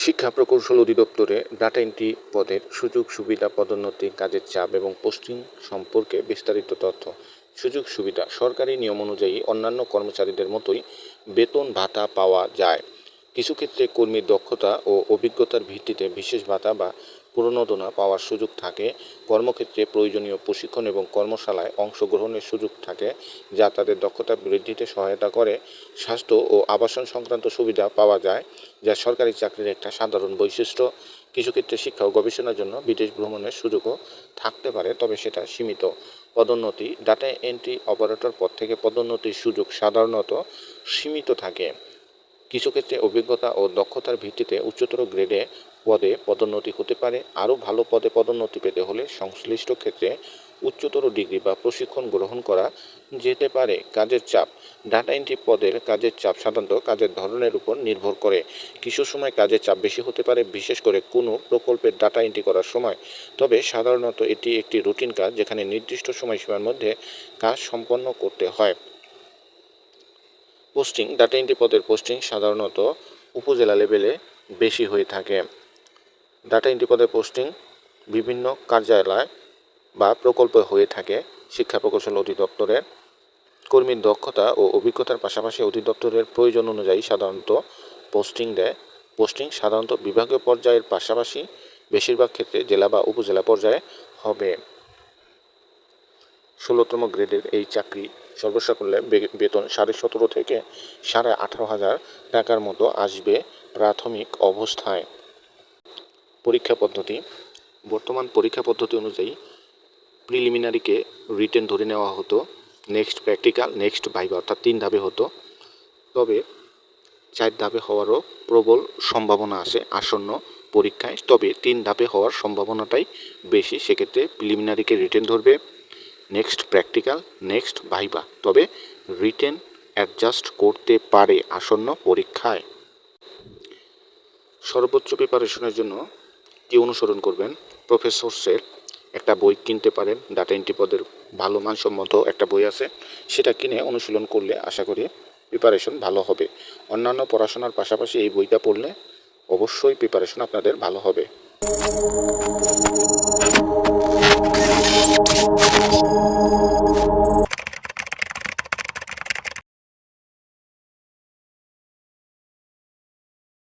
শিক্ষা প্রকৌশল অধিদপ্তরে data entry পদের সুযোগ সুবিধা পদোন্নতি, কাজের চাপ এবং পোস্টিং সম্পর্কে বিস্তারিত তথ্য। সুযোগ সুবিধা, সরকারি নিয়ম অনুযায়ী অন্যান্য কর্মচারীদের মতোই বেতন, ভাতা পাওয়া যায়। কিছু ক্ষেত্রে কর্মীর দক্ষতা ও অভিজ্ঞতার ভিত্তিতে বিশেষ ভাতা বা প্রণোদনা পাওয়ার সুযোগ থাকে। কর্মক্ষেত্রে প্রয়োজনীয় প্রশিক্ষণ এবং কর্মশালায় অংশগ্রহণের সুযোগ থাকে, যা তাদের দক্ষতা বৃদ্ধিতে সহায়তা করে। স্বাস্থ্য ও আবাসন সংক্রান্ত সুবিধা পাওয়া যায়, যা সরকারি চাকরির একটা সাধারণ বৈশিষ্ট্য। কিছু ক্ষেত্রে শিক্ষা ও গবেষণার জন্য বিদেশ ভ্রমণের সুযোগও থাকতে পারে, তবে সেটা সীমিত। পদোন্নতি, ডাটা এন্ট্রি অপারেটর পদ থেকে পদোন্নতির সুযোগ সাধারণত সীমিত থাকে। কিছু ক্ষেত্রে অভিজ্ঞতা ও দক্ষতার ভিত্তিতে উচ্চতর গ্রেডে পদে পদোন্নতি হতে পারে। আরও ভালো পদে পদোন্নতি পেতে হলে সংশ্লিষ্ট ক্ষেত্রে উচ্চতর ডিগ্রি বা প্রশিক্ষণ গ্রহণ করা যেতে পারে। কাজের চাপ, ডাটা এন্ট্রি পদের কাজের চাপ সাধারণত কাজের ধরনের উপর নির্ভর করে। কিছু সময় কাজের চাপ বেশি হতে পারে, বিশেষ করে কোনো প্রকল্পের ডাটা এন্ট্রি করার সময়। তবে সাধারণত এটি একটি রুটিন কাজ যেখানে নির্দিষ্ট সময়সীমার মধ্যে কাজ সম্পন্ন করতে হয়। পোস্টিং ডাটা এন্ট্রি পদের পোস্টিং সাধারণত উপজেলা লেভেলে বেশি হয়ে থাকে। ডাটা এন্ট্রি পোস্টিং বিভিন্ন কার্যালয় বা প্রকল্পে হয়ে থাকে শিক্ষা প্রকৌশল অধিদপ্তরের। কর্মীর দক্ষতা ও অভিজ্ঞতার পাশাপাশি অধিদপ্তরের প্রয়োজন অনুযায়ী সাধারণত পোস্টিং দেয়। পোস্টিং সাধারণত বিভাগীয় পর্যায়ের পাশাপাশি বেশিরভাগ ক্ষেত্রে জেলা বা উপজেলা পর্যায়ে হবে। ষোলোতম গ্রেডের এই চাকরি সর্বসাকুল্যে বে- বেতন সাড়ে সতেরো থেকে সাড়ে আঠারো হাজার টাকার মতো আসবে প্রাথমিক অবস্থায়। পরীক্ষা পদ্ধতি। বর্তমান পরীক্ষা পদ্ধতি অনুযায়ী প্রিলিমিনারিকে রিটেন ধরে নেওয়া হতো নেক্সট প্র্যাকটিক্যাল নেক্সট ভাইবা অর্থাৎ তিন ধাপে হতো। তবে চার ধাপে হওয়ারও প্রবল সম্ভাবনা আছে আসন্ন পরীক্ষায়। তবে তিন ধাপে হওয়ার সম্ভাবনাটাই বেশি, সেক্ষেত্রে প্রিলিমিনারিকে রিটেন ধরবে নেক্সট প্র্যাকটিক্যাল নেক্সট ভাইবা তবে রিটেন অ্যাডজাস্ট করতে পারে আসন্ন পরীক্ষায়। সর্বোচ্চ প্রিপারেশনের জন্য কি অনুসরণ করবেন। প্রফেসরসের একটা বই কিনতে পারেন, ডাটা এন্ট্রি পদের ভালো মানসম্মত একটা বই আছে। সেটা কিনে অনুশীলন করলে আশা করি প্রিপারেশন ভালো হবে। অন্যান্য পড়াশোনার পাশাপাশি এই বইটা পড়লে অবশ্যই প্রিপারেশন আপনাদের ভালো হবে।